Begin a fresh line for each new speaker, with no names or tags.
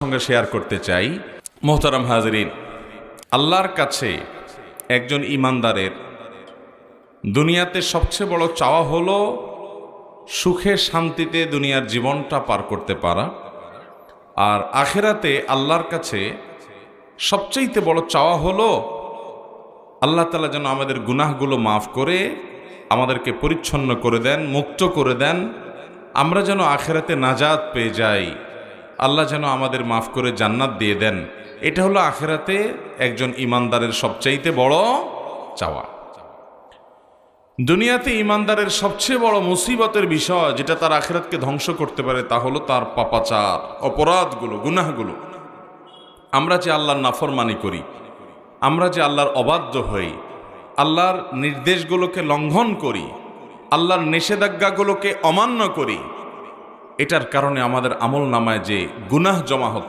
সঙ্গে শেয়ার করতে চাই। মোহতারাম হাজরিন, আল্লাহর কাছে একজন ইমানদারের দুনিয়াতে সবচেয়ে বড় চাওয়া হলো সুখে শান্তিতে দুনিয়ার জীবনটা পার করতে পারা। আর আখেরাতে আল্লাহর কাছে সবচাইতে বড় চাওয়া হলো আল্লাহ তালা যেন আমাদের গুনাহগুলো মাফ করে, আমাদেরকে পরিচ্ছন্ন করে দেন, মুক্ত করে দেন। আমরা যেন আখেরাতে নাজাদ পেয়ে যাই। আল্লাহ যেন আমাদের মাফ করে জান্নাত দিয়ে দেন। এটা হলো আখেরাতে একজন ইমানদারের সবচাইতে বড় চাওয়া। দুনিয়াতে ইমানদারের সবচেয়ে বড় মুসিবতের বিষয় যেটা তার আখেরাতকে ধ্বংস করতে পারে, তা হলো তার পাপাচার, অপরাধগুলো, গুনাহগুলো। আমরা যে আল্লাহর নাফরমানি করি, আমরা যে আল্লাহর অবাধ্য হই, আল্লাহর নির্দেশগুলোকে লঙ্ঘন করি, আল্লাহর নিষেধাজ্ঞাগুলোকে অমান্য করি এটার কারণে আমাদের আমল নামায় যে গুনাহ জমা হচ্ছে